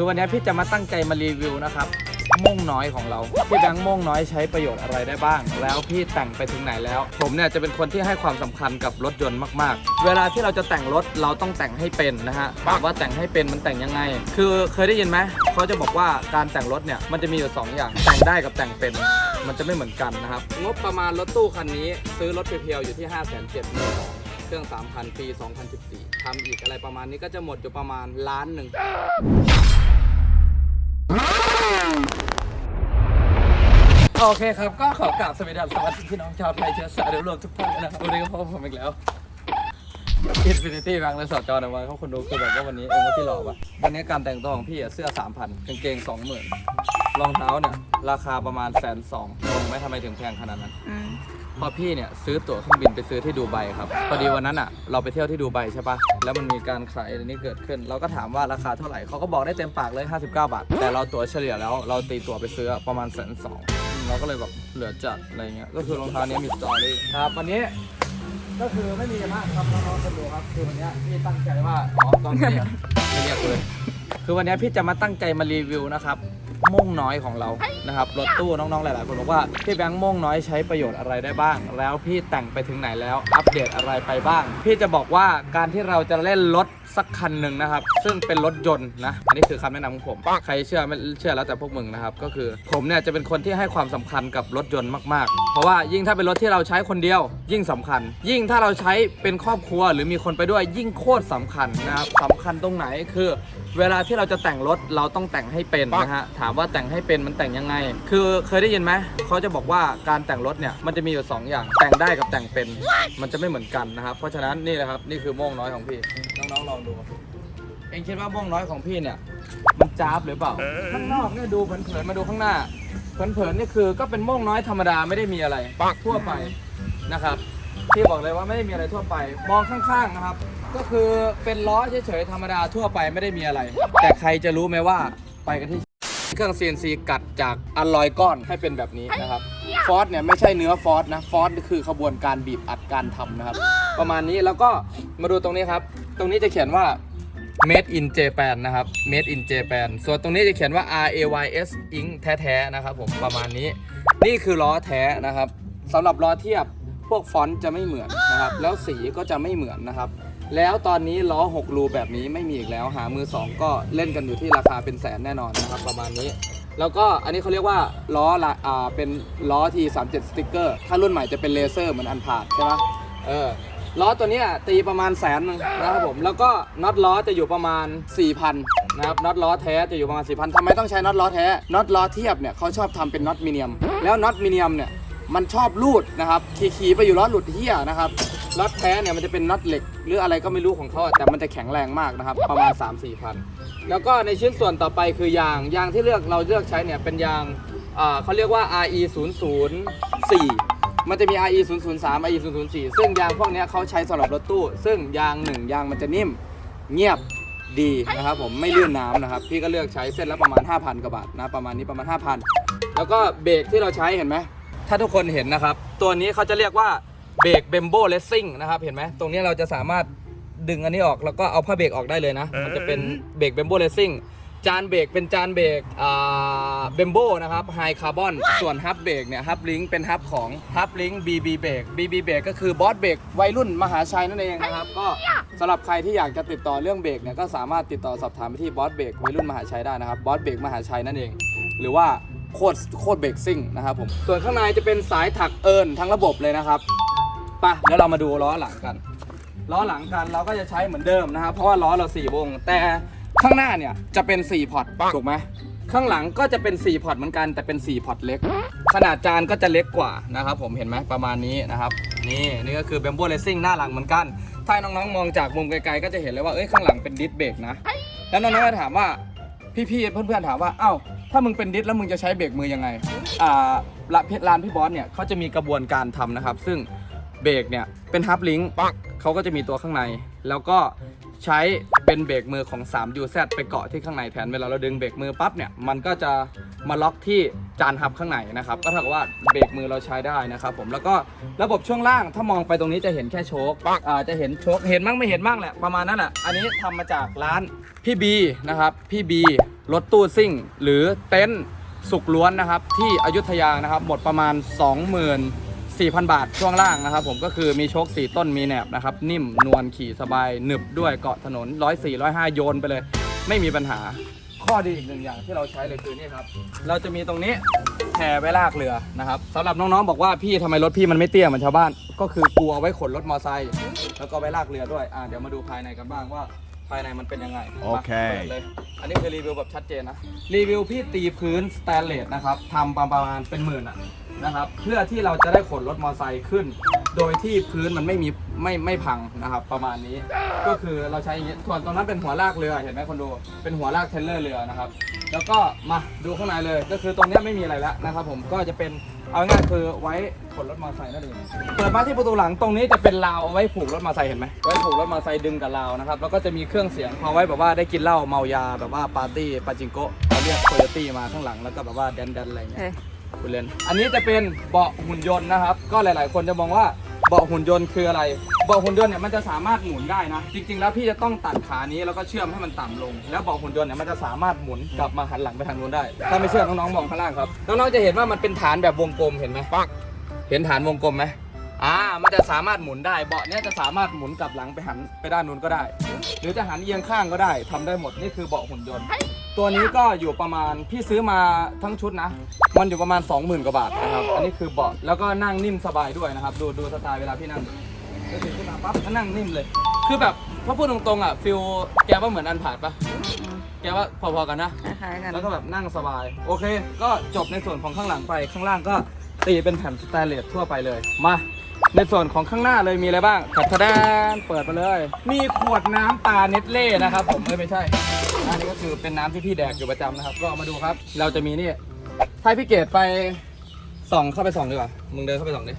คือวันนี้พี่จะมาตั้งใจมารีวิวนะครับม่งน้อยของเราพี่แบงค์ม่งน้อยใช้ประโยชน์อะไรได้บ้าง แล้วพี่แต่งไปถึงไหนแล้ว ผมเนี่ยจะเป็นคนที่ให้ความสำคัญกับรถยนต์มากๆ เวลาที่เราจะแต่งรถเราต้องแต่งให้เป็นนะฮะถามว่าแต่งให้เป็นมันแต่งยังไง คือเคยได้ยินไหมเขาจะบอกว่าการแต่งรถเนี่ยมันจะมีอยู่สองอย่าง แต่งได้กับแต่งเป็นมันจะไม่เหมือนกันนะครับงบประมาณรถตู้คันนี้ ซื้อรถเพียวๆอยู่ที่ 5 7 0 0 0 0เครื่อง 3,000 ปี 2014 ทำอีกอะไรประมาณนี้ก็จะหมดอยู่ประมาณล้านหนึ่ง โอเคครับก็ขอกราบสวัสดีครับสวัสดีพี่น้องชาวไทยเชื้อสายเรวมทุกท่านนะครับวันนี้ก็พบกับผมอีกแล้วอินฟินิตี้บางเลยสอดจอนะวันเขาคนดูคือแบบว่าวันนี้เอ็มว่าพี่หล่อปะวันนี้การแต่งตัวของพี่อะเสื้อ3,000กางเกง20,000รองเท้าเนี่ยราคาประมาณแสนสองงงไหมทำไมถึงแพงขนาดนั้นอื พอพี่เนี่ยซื้อตั๋วเครื่องบินไปซื้อที่ดูไบครับพอดีวันนั้นอะเราไปเที่ยวที่ดูไบใช่ปะแล้วมันมีการขายอันนี้เกิดขึ้น เราก็ถามว่าราคาเท่าไหร่เขาก็บอกได้เต็มปากเลย 59 บาท แต่เราตั๋วเฉลี่ยแล้วเราตีตั๋วไปซื้อประมาณแสนสองเราก็เลยแบบเหลือจัดอะไรเงี้ยก็คือรองเท้านี้มีสตอรี่ครับวันนี้ก็คือไม่มีมากครับน้องๆคนดูครับคือวันนี้พี่ตั้งใจว่าอ๋อกองเชียร์ไม่เรียกเลยคือวันนี้พี่จะมาตั้งใจมารีวิวนะครับ ม่วงน้อยของเรานะครับรถตู้น้องๆหลายๆคนบอกว่าพี่แบงค์ม่วงน้อยใช้ประโยชน์อะไรได้บ้าง แล้วพี่แต่งไปถึงไหนแล้วอัปเดตอะไรไปบ้าง พี่จะบอกว่าการที่เราจะเล่นรถสักคันหนึ่งนะครับ ซึ่งเป็นรถยนต์นะอันนี้คือคำแนะนำของผมใครเชื่อไม่เชื่อแล้วแต่พวกมึงนะครับก็คือผมเนี่ยจะเป็นคนที่ให้ความสำคัญกับรถยนต์มากๆ เพราะว่ายิ่งถ้าเป็นรถที่เราใช้คนเดียว ยิ่งสำคัญ ยิ่งถ้าเราใช้เป็นครอบครัวหรือมีคนไปด้วยยิ่งโคตรสำคัญนะครับสำคัญตรงไหนคือ เวลาที่เราจะแต่งรถเราต้องแต่งให้เป็นนะฮะถามว่าแต่งให้เป็นมันแต่งยังไง คือเคยได้ยินไหมเขาจะบอกว่าการแต่งรถเนี่ยมันจะมีอยู่สองอย่าง แต่งได้กับแต่งเป็น มันจะไม่เหมือนกันนะครับ เพราะฉะนั้นนี่แหละครับนี่คือโม่งน้อยของพี่น้องๆลองดูเองคิดว่าโม่งน้อยของพี่เนี่ย มันจ้าบหรือเปล่าข้างนอกเนี่ยดูเผินๆมาดูข้างหน้าเผินๆนี่คือก็เป็นโม่งน้อยธรรมดาไม่ได้มีอะไรทั่วไปนะครับพี่บอกเลยว่าไม่ได้มีอะไรทั่วไป มองข้างๆนะครับ ก็คือเป็นล้อเฉยๆธรรมดาทั่วไปไม่ได้มีอะไร แต่ใครจะรู้ไหมว่าไปกันที่ เครื่อง CNC กัดจากอัลลอยก้อนให้เป็นแบบนี้นะครับ ฟอสเนี่ยไม่ใช่เนื้อฟอสนะ ฟอสคือขบวนการบีบอัดการทำนะครับ ประมาณนี้แล้วก็มาดูตรงนี้ครับ ตรงนี้จะเขียนว่า Made in Japan นะครับ Made in Japan ส่วนตรงนี้จะเขียนว่า R A Y S Inc แท้ๆนะครับผมประมาณนี้ นี่คือล้อแท้นะครับสำหรับล้อเทียบพวกฟอนต์จะไม่เหมือนนะครับ แล้วสีก็จะไม่เหมือนนะครับ แล้วตอนนี้ล้อ 6 รูแบบนี้ไม่มีอีกแล้วหามือ 2 ก็เล่นกันอยู่ที่ราคาเป็นแสนแน่นอนนะครับประมาณนี้ แล้วก็อันนี้เขาเรียกว่าล้อละอ่าเป็นล้อ T37 สติ๊กเกอร์ถ้ารุ่นใหม่จะเป็นเลเซอร์เหมือนอันพาดใช่ไหมเออล้อตัวนี้ตีประมาณแสนนึงนะครับผมแล้วก็น็อตล้อจะอยู่ประมาณ 4,000นะครับน็อตล้อแท้จะอยู่ประมาณ4,000ทำไมต้องใช้น็อตล้อแท้น็อตล้อเทียบเนี่ยเขาชอบทำเป็นน็อตมิเนียม แล้วน็อตมิเนียมเนี่ย มันชอบรูดนะครับขี่ๆไปอยู่ล้อหลุดเฮียนะครับน็อตแท้เนี่ยมันจะเป็นน็อตเหล็ก หรืออะไรก็ไม่รู้ของเขาแต่มันจะแข็งแรงมากนะครับ ประมาณ 3-4พันแล้วก็ในชิ้นส่วนต่อไปคือยางยางที่เลือกเราเลือกใช้เนี่ยเป็นยางเขาเรียกว่า RE 0 0 4มันจะมี RE 0 0 3 RE 0 0 4ซึ่งยางพวกนี้เขาใช้สำหรับรถตู้ ซึ่งยางหนึ่งยางมันจะนิ่มเงียบดีนะครับผมไม่ลื่นน้ำนะครับ พี่ก็เลือกใช้เส้นละประมาณ 5,000กว่าบาทนะประมาณนี้ประมาณ 5,000 แล้วก็เบรกที่เราใช้เห็นไหม ถ้าทุกคนเห็นนะครับ ตัวนี้เขาจะเรียกว่าเบรกเบมโบเลสซิ่งนะครับเห็นไหมตรงนี้เราจะสามารถดึงอันนี้ออกแล้วก็เอาผ้าเบรกออกได้เลยนะ มันจะเป็นเบรกเบมโบเลสซิ่งจานเบรกเป็นจานเบรกอ่าเบมโบนะครับไฮคาร์บอนส่วนฮับเบรกเนี่ยฮับลิงเป็นฮับของฮับลิง BB เบรก BB เบรกก็คือบอสเบรกวัยรุ่นมหาชัยนั่นเองนะครับ ก็สำหรับใครที่อยากจะติดต่อเรื่องเบรกเนี่ยก็สามารถติดต่อสอบถามไปที่บอสเบรกวัยรุ่นมหาชัยได้นะครับบอสเบรกมหาชัยนั่นเอง หรือว่า โคตรโคตรเบรกซิ่งนะครับผม ส่วนข้างในจะเป็นสายถักเอิญทั้งระบบเลยนะครับไปะเดี๋ยวเรามาดูล้อหลังกัน ล้อหลังกันเราก็จะใช้เหมือนเดิมนะครับ เพราะว่าล้อเรา4วง แต่ข้างหน้าเนี่ยจะเป็น 4 พอร์ตถูกไหมข้างหลังก็จะเป็น 4 พอร์ตเหมือนกันแต่เป็น 4 พอร์ตเล็ก ขนาดจานก็จะเล็กกว่านะครับผมเห็นไหมประมาณนี้นะครับ นี่นี่ก็คือเบมโบเลสซิ่งหน้าหลังเหมือนกัน ถ้าน้องๆมองจากมุมไกลๆก็จะเห็นเลยว่าเอ้ยข้างหลังเป็นดิสเบรกนะ แล้วน้องๆก็ถามว่า พี่ๆเพื่อนๆถามว่าเอ้าถ้ามึงเป็นดิสแล้วมึงจะใช้เบรกมือยังไงอ่าละเพชรร้านพี่บอสเนี่ยเขาจะมีกระบวนการทำนะครับ ซึ่งเบรกเนี่ยเป็นฮับลิงก์เขาก็จะมีตัวข้างใน แล้วก็ใช้ เป็นเบรกมือของ 3UZ ไปเกาะที่ข้างในแทนเวลาเราดึงเบรกมือปั๊บเนี่ยมันก็จะมาล็อกที่จานฮับข้างในนะครับก็เท่ากับว่าเบรกมือเราใช้ได้นะครับผมแล้วก็ระบบช่วงล่างถ้ามองไปตรงนี้จะเห็นแค่โชคอ่าจะเห็นโชคเห็นมั่งไม่เห็นมั่งแหละประมาณนั้นอะอันนี้ทำมาจากร้านพี่บีนะครับพี่บีรถตู้ซิ่ง หรือเต็นท์สุกล้วนนะครับที่อยุธยานะครับหมดประมาณ 4,000 บาทช่วงล่างนะครับผมก็คือมีโชคสีต้นมีแหนบนะครับ นิ่มนวลขี่สบายหนึบด้วยเกาะถนน 104 105 โยนไปเลย ไม่มีปัญหา ข้อดีอีกหนึ่งอย่างที่เราใช้เลยคือนี่ครับ เราจะมีตรงนี้แผ่ไว้ลากเรือนะครับสำหรับน้องๆบอกว่าพี่ทำไมรถพี่มันไม่เตี้ยเหมือนชาวบ้าน ก็คือกูเอาไว้ขนรถมอไซค์แล้วก็ไว้ลากเรือด้วยอ่าเดี๋ยวมาดูภายในกันบ้างว่า ภายในมันเป็นยังไงโอเค มาปิดเลยอันนี้คือรีวิวแบบชัดเจนนะ รีวิวพี่ตีพื้นสแตนเลสนะครับทำประมาณเป็นหมื่นอะนะครับ เพื่อที่เราจะได้ขนรถมอไซค์ขึ้น โดยที่พื้นมันไม่มีไม่ไม่พังนะครับ ประมาณนี้ ก็คือเราใช้อย่างนี้ส่วนตรงนั้นเป็นหัวลากเรือเห็นไหมคนดู เป็นหัวลากเทรลเลอร์เรือนะครับ แล้วก็มาดูข้างในเลย ก็คือตรงเนี้ยไม่มีอะไรแล้วนะครับผม ก็จะเป็น เอาง่ายๆคือไว้ขนรถมอเตอร์ไซค์นั่นเองเปิดมาที่ประตูหลังตรงนี้จะเป็นราวเอาไว้ผูกรถมอเตอร์ไซค์เห็นไหมไว้ผูกรถมอเตอร์ไซค์ดึงกับราวนะครับแล้วก็จะมีเครื่องเสียงเอาไว้แบบว่าได้กินเหล้าเมายาแบบว่าปาร์ตี้ปาจิงโกะเขาเรียกโคโยตี้มาข้างหลังแล้วก็แบบว่าแดนแดนๆอะไรเงี้ยเฮ้ยคุณเล่นอันนี้จะเป็นเบาะหุ่นยนต์นะครับ ก็หลาย ๆ คนจะมองว่า เบาะหุ่นยนต์คืออะไร เบาะหุ่นยนต์เนี่ยมันจะสามารถหมุนได้นะ จริง ๆ แล้วพี่จะต้องตัดขานี้แล้วก็เชื่อมให้มันต่ำลง แล้วเบาะหุ่นยนต์เนี่ยมันจะสามารถหมุนกลับมาหันหลังไปทางนู้นได้ ถ้าไม่เชื่อน้องๆมองข้างล่างครับ น้องๆจะเห็นว่ามันเป็นฐานแบบวงกลมเห็นไหมปักเห็นฐานวงกลมไหม อ่า มันจะสามารถหมุนได้ เบาะเนี่ยจะสามารถหมุนกลับหลังไปหันไปด้านนู้นก็ได้ หรือจะหันเอียงข้างก็ได้ทำได้หมด นี่คือเบาะหุ่นยนต์ ตัวนี้ก็อยู่ประมาณ พี่ซื้อมาทั้งชุดนะ มันอยู่ประมาณ 20,000กว่าบาทนะครับ อันนี้คือเบาะ แล้วก็นั่งนิ่มสบายด้วยนะครับ ดูดูสไตล์เวลาพี่นั่งก็ถือขึ้นมาปั๊บก็นั่งนิ่มเลย คือแบบถ้าพูดตรงๆอะฟิลแกว่าเหมือนอันผ่านปะแกว่าพอๆกันนะ คล้ายๆกัน แล้วก็แบบนั่งสบาย โอเค ก็จบในส่วนของข้างหลังไป ข้างล่างก็ตีเป็นแผ่นสแตนเลสทั่วไปเลย มา ในส่วนของข้างหน้าเลยมีอะไรบ้างขัดทะแดนเปิดมาเลย มีขวดน้ำตาเนตเล่นะครับ ผมเอ้ยไม่ใช่ อันนี้ก็คือเป็นน้ำที่พี่แดกอยู่ประจำนะครับ ก็เอามาดูครับ เราจะมีนี่ให้พี่เกดไปส่องเข้าไปส่องดีกว่า มึงเดินเข้าไปส่องดิ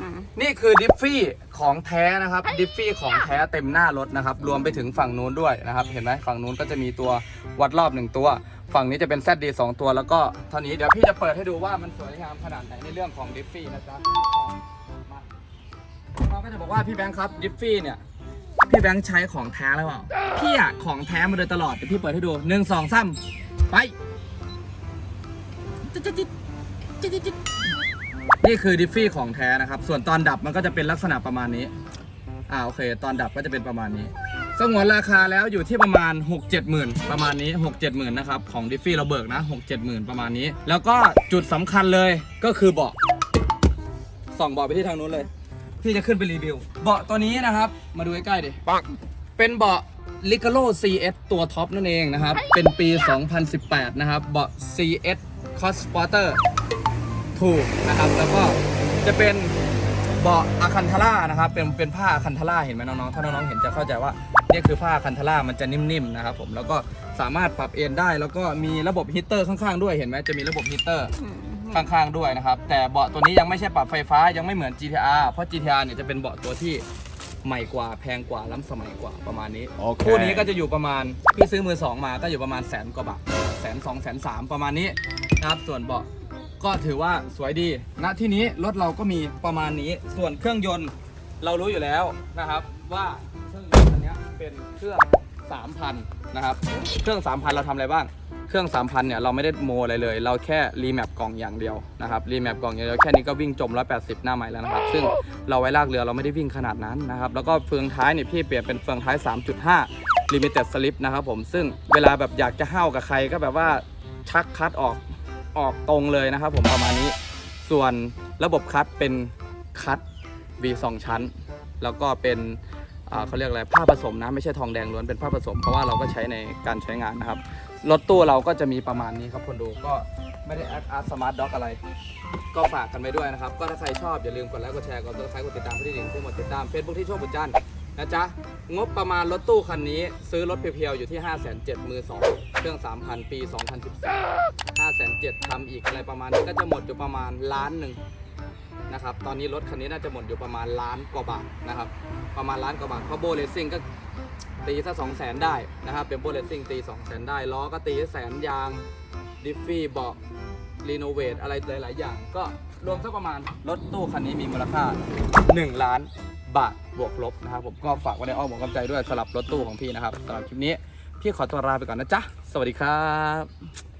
อืมนี่คือดิฟฟี่ของแท้นะครับ ดิฟฟี่ของแท้เต็มหน้ารถนะครับ รวมไปถึงฝั่งนู้นด้วยนะครับ เห็นไหมฝั่งนู้นก็จะมีตัววัดรอบหนึ่งตัว ฝั่งนี้จะเป็น ZD สองตัว แล้วก็เท่านี้ เดี๋ยวพี่จะเปิดให้ดูว่ามันสวยงามขนาดไหนในเรื่องของดิฟฟี่นะจ๊ะ เราก็จะบอกว่าพี่แบงค์ครับดิฟฟี่เนี่ยพี่แบงค์ใช้ของแท้แล้วเปล่าพี่อะของแท้มาโดยตลอดเดี๋ยวพี่เปิดให้ดูหนึ่งสองสามไปจิ๊ดจิ๊ดจิ๊ดจิ๊ดจิ๊ดจิ๊ดนี่คือดิฟฟี่ของแท้นะครับ ส่วนตอนดับมันก็จะเป็นลักษณะประมาณนี้อ่าโอเค ตอนดับก็จะเป็นประมาณนี้สงวนราคาแล้วอยู่ที่ประมาณ 6 7หมื่นประมาณนี้ 6 7หมื่นนะครับ ของดิฟฟี่เราเบิกนะ 6 7หมื่นประมาณนี้ แล้วก็จุดสำคัญเลยก็คือเบาะส่องเบาะไปที่ทางนู้นเลย พี่จะขึ้นไปรีวิว เบาะตัวนี้นะครับ มาดูใกล้ๆดิเป็นเบาะ l i c a r o CS ตัวท็อปนั่นเองนะครับ เป็นปี 2018 นะครับ เบาะ CS Cross-Sporter ถูกนะครับ แล้วก็จะเป็นเบาะอะคันทาร่านะครับ เป็นเป็นผ้าอะคันทาร่าเห็นไหมน้องๆ ถ้าน้องๆ เห็นจะเข้าใจว่านี่คือผ้าอะคันทาร่ามันจะนิ่มๆ นะครับผม แล้วก็สามารถปรับเอนได้ แล้วก็มีระบบฮีตเตอร์ข้างๆ ด้วย เห็นไหมจะมีระบบฮีตเตอร์อืม ข้างๆด้วยนะครับ แต่เบาะตัวนี้ยังไม่ใช่ปรับไฟฟ้ายังไม่เหมือน GTR เพราะ GTR เนี่ยจะเป็นเบาะตัวที่ใหม่กว่าแพงกว่าล้ำสมัยกว่าประมาณนี้โอเค คู่นี้ก็จะอยู่ประมาณพี่ซื้อมือสองมาก็อยู่ประมาณแสนกว่าบาทแสนสองแสนสามประมาณนี้นะครับส่วนเบาะก็ถือว่าสวยดีณที่นี้รถเราก็มีประมาณนี้ ส่วนเครื่องยนต์เรารู้อยู่แล้วนะครับว่าเครื่องยนต์อันเนี้ยเป็นเครื่อง 3,000นะครับ เครื่อง 3,000 เราทำอะไรบ้าง เครื่อง 3,000 เนี่ย เราไม่ได้โมอะไรเลย เราแค่รีแมปกล่องอย่างเดียวนะครับ รีแมปกล่องอย่างเดียว แค่นี้ก็วิ่งจม 180 หน้าไม้แล้วนะครับ ซึ่งเราไว้ลากเรือเราไม่ได้วิ่งขนาดนั้นนะครับ แล้วก็เฟืองท้ายเนี่ยพี่เปลี่ยนเป็นเฟืองท้าย 3.5 Limited Slip นะครับผม ซึ่งเวลาแบบอยากจะห้าวกับใครก็แบบว่าชักคัดออก ออกตรงเลยนะครับผมประมาณนี้ ส่วนระบบคัดเป็นคัด V2 ชั้น แล้วก็เป็น เขาเรียกอะไรผ้าผสมนะไม่ใช่ทองแดงล้วนเป็นผ้าผสม เพราะว่าเราก็ใช้ในการใช้งานนะครับรถตู้เราก็จะมีประมาณนี้ครับคนดูก็ไม่ได้แอดอาร์สมาร์ทด็อกอะไร ก็ฝากกันไปด้วยนะครับ ก็ถ้าใครชอบอย่าลืมกดไลค์กดแชร์กดติดตามกดติดตามเพื่อที่หนึ่งผู้หมดติดตามเฟซบุ๊กที่โชคบุญจันนะจ๊ะงบประมาณรถตู้คันนี้ ซื้อรถเพียวๆอยู่ที่ 5 7 0 0 0มือ2เครื่อง 3,000 ปี 2014 5 7 0 0ทำอีกอะไรประมาณนี้ก็จะหมดอยู่ประมาณล้านหนึ่ง นะครับ ตอนนี้รถคันนี้น่าจะหมดอยู่ประมาณล้านกว่าบาทนะครับ ประมาณล้านกว่าบาทเพราะโบเลสซิ่งก็ตีซะสองแสนได้นะครับเป็นโบเลสซิ่งตีสองแสนได้ ล้อก็ตีแสนยาง ดิฟฟี่เบาะรีโนเวทอะไรหลาย ๆ อย่าง ก็รวมสักประมาณรถตู้คันนี้มีมูลค่า 1 ล้านบาทบวกลบนะครับผมก็ฝากไว้ในอ้อมอกกำใจด้วยสำหรับรถตู้ของพี่นะครับสำหรับคลิปนี้พี่ขอตัวลาไปก่อนนะจ๊ะ สวัสดีครับ